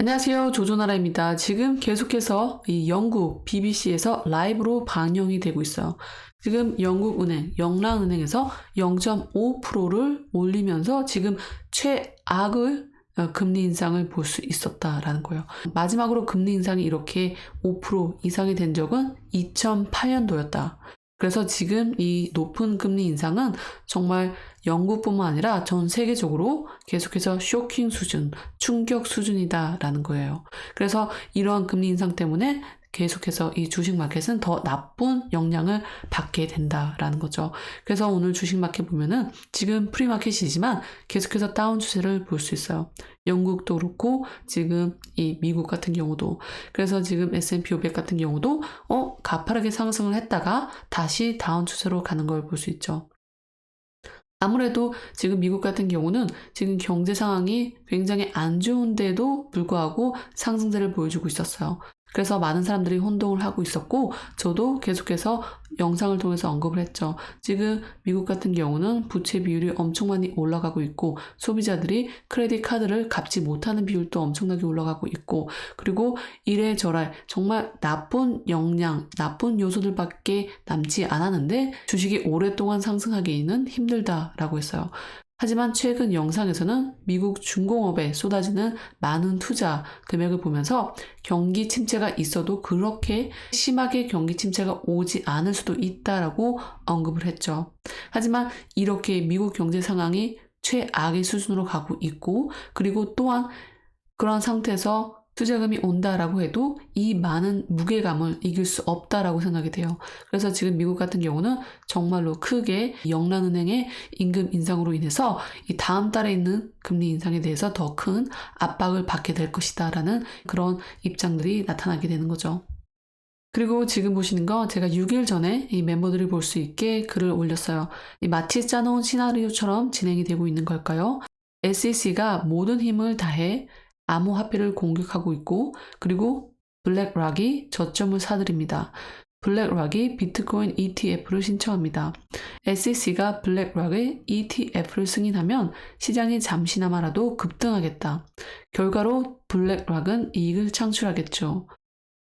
안녕하세요. 조조나라입니다. 지금 계속해서 이 영국 BBC에서 라이브로 방영이 되고 있어요. 지금 영국은행, 영랑은행에서 0.5%를 올리면서 지금 최악을 어, 금리 인상을 볼 수 있었다라는 거예요. 마지막으로 금리 인상이 이렇게 5% 이상이 된 적은 2008년도였다. 그래서 지금 이 높은 금리 인상은 정말 영국뿐만 아니라 전 세계적으로 계속해서 쇼킹 수준, 충격 수준이다라는 거예요. 그래서 이러한 금리 인상 때문에 계속해서 이 주식 마켓은 더 나쁜 영향을 받게 된다라는 거죠. 그래서 오늘 주식 마켓 보면은 지금 프리마켓이지만 계속해서 다운 추세를 볼 수 있어요. 영국도 그렇고 지금 이 미국 같은 경우도 그래서 지금 S&P 500 같은 경우도 어 가파르게 상승을 했다가 다시 다운 추세로 가는 걸 볼 수 있죠. 아무래도 지금 미국 같은 경우는 지금 경제 상황이 굉장히 안 좋은데도 불구하고 상승세를 보여주고 있었어요. 그래서 많은 사람들이 혼동을 하고 있었고, 저도 계속해서 영상을 통해서 언급을 했죠. 지금 미국 같은 경우는 부채 비율이 엄청 많이 올라가고 있고, 소비자들이 크레딧 카드를 갚지 못하는 비율도 엄청나게 올라가고 있고, 그리고 이래저래 정말 나쁜 영향, 나쁜 요소들밖에 남지 않았는데, 주식이 오랫동안 상승하기는 힘들다라고 했어요. 하지만 최근 영상에서는 미국 중공업에 쏟아지는 많은 투자 금액을 보면서 경기 침체가 있어도 그렇게 심하게 경기 침체가 오지 않을 수도 있다라고 언급을 했죠. 하지만 이렇게 미국 경제 상황이 최악의 수준으로 가고 있고 그리고 또한 그런 상태에서 투자금이 온다라고 해도 이 많은 무게감을 이길 수 없다라고 생각이 돼요. 그래서 지금 미국 같은 경우는 정말로 크게 영란은행의 임금 인상으로 인해서 이 다음 달에 있는 금리 인상에 대해서 더 큰 압박을 받게 될 것이다라는 그런 입장들이 나타나게 되는 거죠. 그리고 지금 보시는 거 제가 6일 전에 이 멤버들이 볼 수 있게 글을 올렸어요. 이 마치 짜놓은 시나리오처럼 진행이 되고 있는 걸까요? SEC가 모든 힘을 다해 암호화폐를 공격하고 있고 그리고 블랙락이 저점을 사들입니다. 블랙락이 비트코인 ETF를 신청합니다. SEC가 블랙락의 ETF를 승인하면 시장이 잠시나마라도 급등하겠다. 결과로 블랙락은 이익을 창출하겠죠.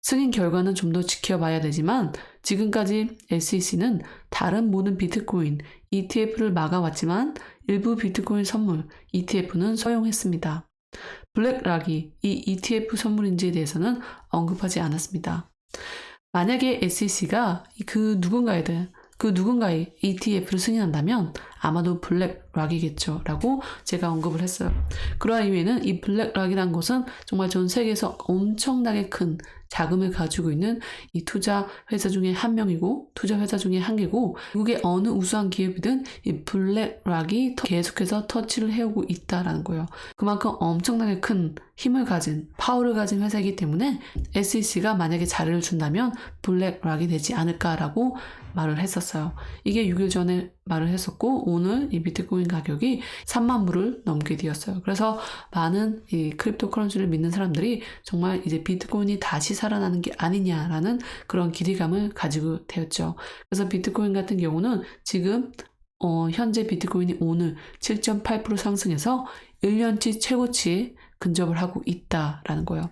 승인 결과는 좀 더 지켜봐야 되지만 지금까지 SEC는 다른 모든 비트코인 ETF를 막아왔지만 일부 비트코인 선물 ETF는 허용했습니다. 블랙락이 이 ETF 선물인지에 대해서는 언급하지 않았습니다. 만약에 SEC가 그 누군가에든 그 누군가의 ETF를 승인한다면 아마도 블랙락이겠죠. 라고 제가 언급을 했어요. 그러한 이유에는 이 블랙락이란 것은 정말 전 세계에서 엄청나게 큰 자금을 가지고 있는 이 투자 회사 중에 한 명이고 투자 회사 중에 한 개고 미국의 어느 우수한 기업이든 이 블랙락이 계속해서 터치를 해오고 있다라는 거예요. 그만큼 엄청나게 큰 힘을 가진 파워를 가진 회사이기 때문에 SEC가 만약에 자리를 준다면 블랙락이 되지 않을까라고 말을 했었어요. 이게 6일 전에 말을 했었고 오늘 이 비트코인 가격이 3만 불을 넘게 되었어요. 그래서 많은 이 크립토 커런시를 믿는 사람들이 정말 이제 비트코인이 다시 살아나는 게 아니냐라는 그런 기대감을 가지고 되었죠. 그래서 비트코인 같은 경우는 지금 어, 현재 비트코인이 오늘 7.8% 상승해서 1년치 최고치에 근접을 하고 있다라는 거예요.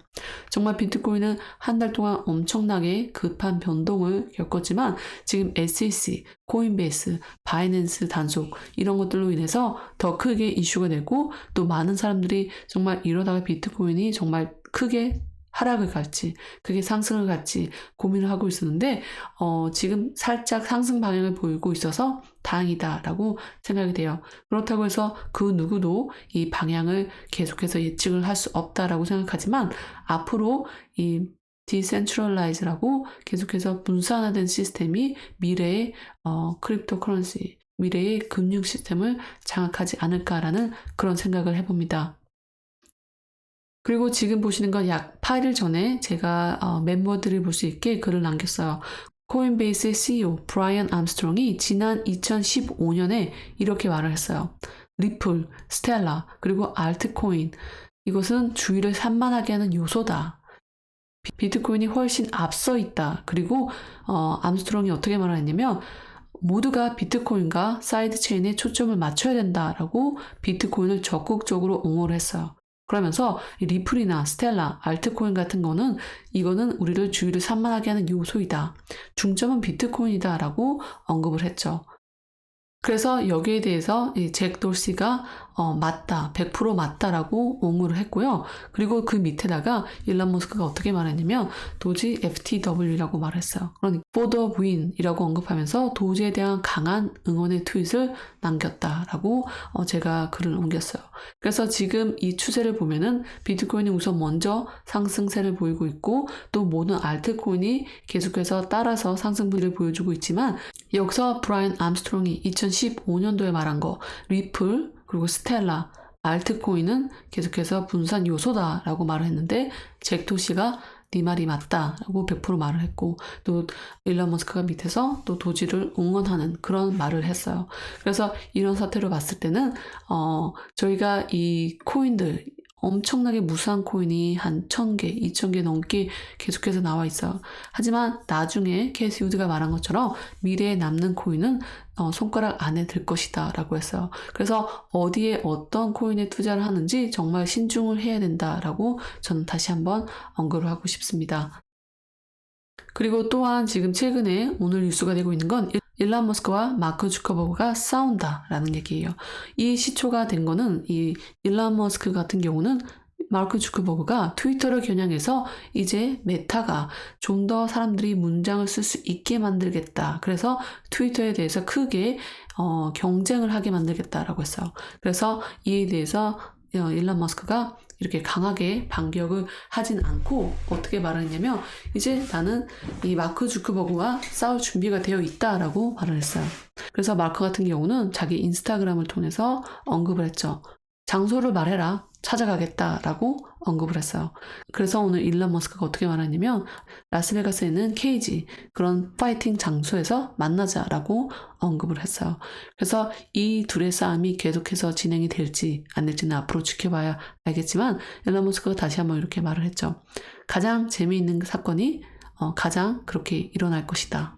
정말 비트코인은 한 달 동안 엄청나게 급한 변동을 겪었지만 지금 SEC, 코인베이스, 바이낸스 단속 이런 것들로 인해서 더 크게 이슈가 되고 또 많은 사람들이 정말 이러다가 비트코인이 정말 크게 하락을 갈지, 그게 상승을 갈지 고민을 하고 있었는데, 어, 지금 살짝 상승 방향을 보이고 있어서 다행이다라고 생각이 돼요. 그렇다고 해서 그 누구도 이 방향을 계속해서 예측을 할 수 없다라고 생각하지만, 앞으로 이 디센트럴라이즈라고 계속해서 분산화된 시스템이 미래의 어, 크립토 커런시, 미래의 금융 시스템을 장악하지 않을까라는 그런 생각을 해봅니다. 그리고 지금 보시는 건 약 8일 전에 제가 어, 멤버들이 볼수 있게 글을 남겼어요. 코인베이스의 CEO 브라이언 암스트롱이 지난 2015년에 이렇게 말을 했어요. 리플, 스텔라, 그리고 알트코인 이것은 주의를 산만하게 하는 요소다. 비- 비트코인이 훨씬 앞서 있다. 그리고 어, 암스트롱이 어떻게 말을 했냐면 모두가 비트코인과 사이드 체인에 초점을 맞춰야 된다라고 비트코인을 적극적으로 옹호를 했어요. 그러면서 이 리플이나 스텔라, 알트코인 같은 거는 이거는 우리를 주의를 산만하게 하는 요소이다. 중점은 비트코인이다 라고 언급을 했죠. 그래서 여기에 대해서 이잭 돌시가 어, 맞다, 100% 맞다라고 옹호를 했고요. 그리고 그 밑에다가 일론 머스크가 어떻게 말했냐면 도지 FTW라고 말했어요. 그러니까 the win이라고 언급하면서 도지에 대한 강한 응원의 트윗을 남겼다라고 어, 제가 글을 옮겼어요. 그래서 지금 이 추세를 보면은 비트코인이 우선 먼저 상승세를 보이고 있고 또 모든 알트코인이 계속해서 따라서 상승분을 보여주고 있지만 여기서 브라이언 암스트롱이 2015년도에 말한 거 리플 그리고 스텔라 알트코인은 계속해서 분산 요소다라고 말을 했는데 잭토시가 네 말이 맞다라고 100% 말을 했고 또 일론 머스크가 밑에서 또 도지를 응원하는 그런 말을 했어요. 그래서 이런 사태를 봤을 때는 어 저희가 이 코인들 엄청나게 무수한 코인이 한 1000개, 2000개 넘게 계속해서 나와 있어요. 하지만 나중에 케이스 유드가 말한 것처럼 미래에 남는 코인은 어, 손가락 안에 들 것이다 라고 했어요. 그래서 어디에 어떤 코인에 투자를 하는지 정말 신중을 해야 된다 라고 저는 다시 한번 언급을 하고 싶습니다. 그리고 또한 지금 최근에 오늘 뉴스가 되고 있는 건 일란 머스크와 마크 주커버그가 싸운다라는 얘기예요. 이 시초가 된 거는 이 일란 머스크 같은 경우는 마크 주커버그가 트위터를 겨냥해서 이제 메타가 좀 더 사람들이 문장을 쓸 수 있게 만들겠다. 그래서 트위터에 대해서 크게 어, 경쟁을 하게 만들겠다라고 했어요. 그래서 이에 대해서 어, 일란 머스크가 이렇게 강하게 반격을 하진 않고 어떻게 말했냐면 이제 나는 이 마크 주크버그와 싸울 준비가 되어 있다라고 말을 했어요. 그래서 마크 같은 경우는 자기 인스타그램을 통해서 언급을 했죠. 장소를 말해라. 찾아가겠다라고 언급을 했어요. 그래서 오늘 일론 머스크가 어떻게 말하냐면 라스베가스에 있는 케이지 그런 파이팅 장소에서 만나자라고 언급을 했어요. 그래서 이 둘의 싸움이 계속해서 진행이 될지 안 될지는 앞으로 지켜봐야 알겠지만 일론 머스크가 다시 한번 이렇게 말을 했죠. 가장 재미있는 사건이 어, 가장 그렇게 일어날 것이다.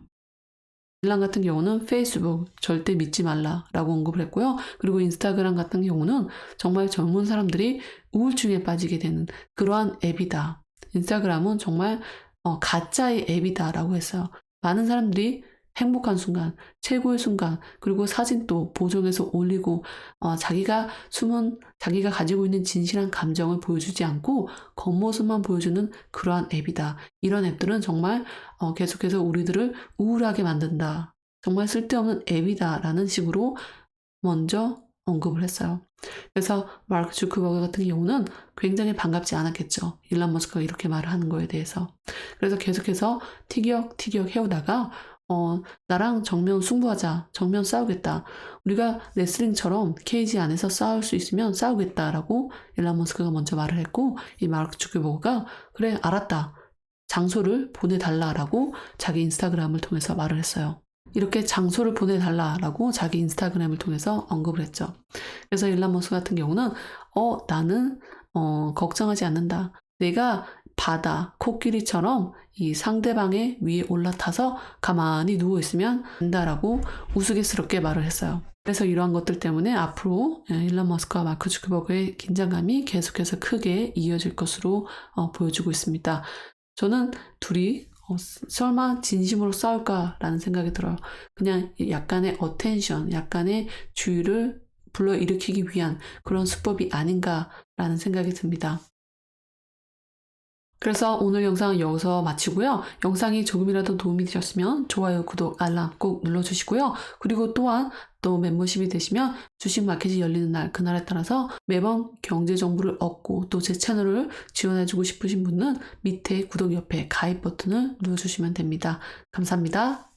일란 같은 경우는 페이스북 절대 믿지 말라라고 언급을 했고요. 그리고 인스타그램 같은 경우는 정말 젊은 사람들이 우울증에 빠지게 되는 그러한 앱이다. 인스타그램은 정말 어, 가짜의 앱이다라고 했어요. 많은 사람들이 행복한 순간, 최고의 순간, 그리고 사진도 보정해서 올리고, 어, 자기가 숨은, 자기가 가지고 있는 진실한 감정을 보여주지 않고 겉모습만 보여주는 그러한 앱이다. 이런 앱들은 정말 어, 계속해서 우리들을 우울하게 만든다. 정말 쓸데없는 앱이다라는 식으로 먼저 언급을 했어요. 그래서 마크 주크버그 같은 경우는 굉장히 반갑지 않았겠죠. 일란 머스크가 이렇게 말을 하는 거에 대해서. 그래서 계속해서 티격티격 해오다가 어, 나랑 정면 승부하자. 정면 싸우겠다. 우리가 레슬링처럼 케이지 안에서 싸울 수 있으면 싸우겠다라고 일란 머스크가 먼저 말을 했고, 이 마크 주크버그가 그래, 알았다. 장소를 보내달라라고 자기 인스타그램을 통해서 말을 했어요. 이렇게 장소를 보내달라라고 자기 인스타그램을 통해서 언급을 했죠. 그래서 일란 머스크 같은 경우는 어 나는 어 걱정하지 않는다. 내가 바다, 코끼리처럼 이 상대방의 위에 올라타서 가만히 누워 있으면 된다라고 우스갯스럽게 말을 했어요. 그래서 이러한 것들 때문에 앞으로 예, 일론 머스크와 마크 주크버그의 긴장감이 계속해서 크게 이어질 것으로 어, 보여주고 있습니다. 저는 둘이 어, 설마 진심으로 싸울까라는 생각이 들어요. 그냥 약간의 어텐션, 약간의 주의를 불러일으키기 위한 그런 수법이 아닌가라는 생각이 듭니다. 그래서 오늘 영상은 여기서 마치고요. 영상이 조금이라도 도움이 되셨으면 좋아요, 구독, 알람 꼭 눌러주시고요. 그리고 또한 또 멤버십이 되시면 주식 마켓이 열리는 날 그날에 따라서 매번 경제 정보를 얻고 또 제 채널을 지원해주고 싶으신 분은 밑에 구독 옆에 가입 버튼을 눌러주시면 됩니다. 감사합니다.